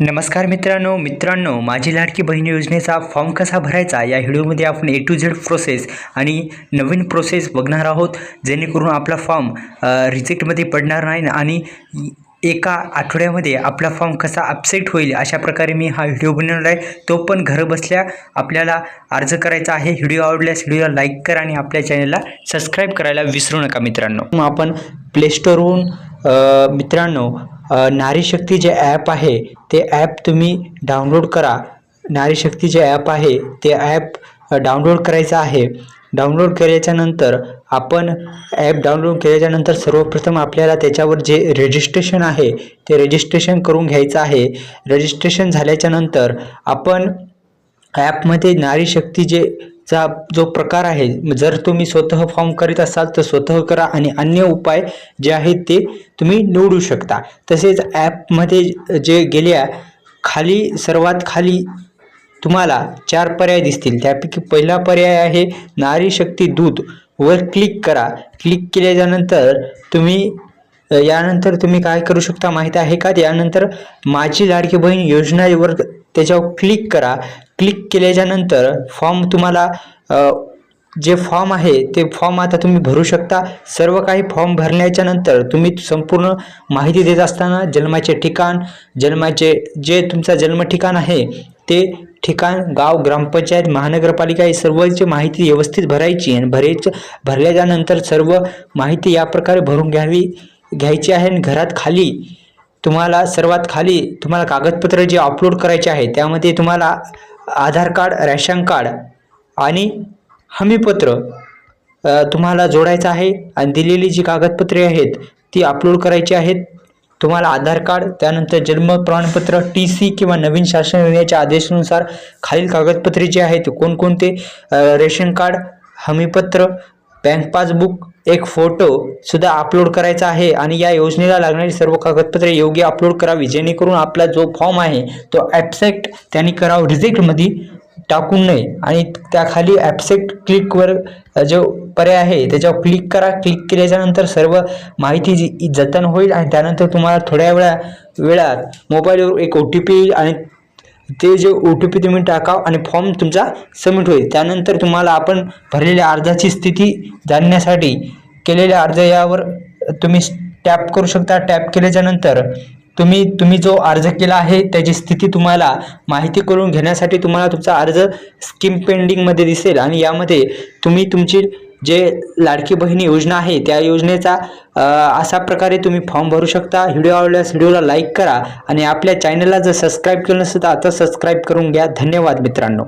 नमस्कार मित्रांनो मित्रांनो माझी लाडकी बहीण योजनेचा फॉर्म कसा भरायचा या व्हिडिओमध्ये आपण ए टू झेड प्रोसेस आणि नवीन प्रोसेस बघणार आहोत जेणेकरून आपला फॉर्म रिजेक्टमध्ये पडणार नाही आणि एका आठवड्यामध्ये आपला फॉर्म कसा अपसेट होईल अशा प्रकारे मी हा व्हिडिओ बनवला आहे. तो पण घरबसल्या आपल्याला अर्ज करायचा आहे. व्हिडिओ आवडल्यास व्हिडिओला लाईक करा आणि आपल्या चॅनलला सबस्क्राईब करायला विसरू नका मित्रांनो. मग आपण प्लेस्टोरहून मित्रांनो नारीशक्ती नारी शक्ती जे ॲप आहे ते ॲप तुम्ही डाउनलोड करा. नारी शक्ती जे ॲप आहे ते ॲप डाउनलोड करायचं आहे. डाउनलोड केल्याच्यानंतर आपण ॲप डाउनलोड केल्याच्यानंतर सर्वप्रथम आपल्याला त्याच्यावर जे रजिस्ट्रेशन आहे ते रजिस्ट्रेशन करून घ्यायचं आहे. रजिस्ट्रेशन झाल्याच्यानंतर आपण ॲपमध्ये नारी शक्ती जे चा जो प्रकार आहे जर तुम्ही स्वतः फॉर्म करीत असाल तर स्वतः करा आणि अन्य उपाय जे आहेत ते तुम्ही निवडू शकता. तसेच ॲपमध्ये जे गेल्या खाली सर्वात खाली तुम्हाला चार पर्याय दिसतील. त्यापैकी पहिला पर्याय आहे नारी शक्ती दूत. वर क्लिक करा. क्लिक केल्याच्यानंतर तुम्ही यानंतर तुम्ही काय करू शकता माहीत आहे का? यानंतर माझी लाडकी बहीण योजनावर त्याच्यावर क्लिक करा. क्लिक केल्याच्यानंतर फॉर्म तुम्हाला जे फॉर्म आहे ते फॉर्म आता तुम्ही भरू शकता. सर्व काही फॉर्म भरण्याच्या नंतर तुम्ही संपूर्ण माहिती देत असताना जन्माचे ठिकाण जन्माचे जे तुमचा जन्म ठिकाण आहे ते ठिकाण गाव ग्रामपंचायत महानगरपालिका ही सर्वची माहिती व्यवस्थित भरायची आणि भरायचं भरल्याच्यानंतर सर्व माहिती या प्रकारे भरून घ्यावी घ्यायची आहे आणि घरात खाली तुम्हाला सर्वात खाली तुम्हाला कागदपत्र जे अपलोड करायचे आहे त्यामध्ये तुम्हाला आधार कार्ड रॅशन कार्ड आणि हमीपत्र तुम्हाला जोडायचं आहे आणि दिलेली जी कागदपत्रे आहेत ती अपलोड करायची आहेत. तुम्हाला आधार कार्ड त्यानंतर जन्म प्रमाणपत्र टी सी किंवा नवीन शासन निर्णयाच्या आदेशानुसार खालील कागदपत्रे जे आहेत कोणकोणते? रेशन कार्ड हमीपत्र बँक पासबुक एक फोटो सुद्धा अपलोड करायचा आहे आणि या योजनेला लागणारी सर्व कागदपत्रे योग्य अपलोड करावी जेणेकरून आपला जो फॉर्म आहे तो ॲपसेक्ट त्यांनी करावा रिजेक्टमध्ये टाकून नये. आणि त्याखाली ॲपसेक्ट क्लिकवर जो पर्याय आहे त्याच्यावर क्लिक करा. क्लिक केल्याच्यानंतर सर्व माहिती जी जतन होईल आणि त्यानंतर तुम्हाला थोड्या वेळा वेळात मोबाईलवर एक ओ टी पी येईल आणि ते जे ओ टी पी तुम्ही टाकाव आणि फॉर्म तुमचा सबमिट होईल. त्यानंतर तुम्हाला आपण भरलेल्या अर्जाची स्थिती जाणण्यासाठी केलेल्या अर्ज यावर तुम्ही टॅप करू शकता. टॅप केल्याच्यानंतर तुम्ही तुम्ही जो अर्ज केला आहे त्याची स्थिती तुम्हाला माहिती करून घेण्यासाठी तुम्हाला तुमचा अर्ज स्कीम पेंडिंगमध्ये दिसेल आणि यामध्ये तुम्ही तुमची जे लाडकी बहिणी योजना आहे त्या योजनेचा अशा प्रकारे तुम्ही फॉर्म भरू शकता. व्हिडिओ आवडल्यास व्हिडिओला लाईक करा आणि आपल्या चॅनलला जर सबस्क्राईब केलं नसेल तर आता सबस्क्राईब करून घ्या. धन्यवाद मित्रांनो.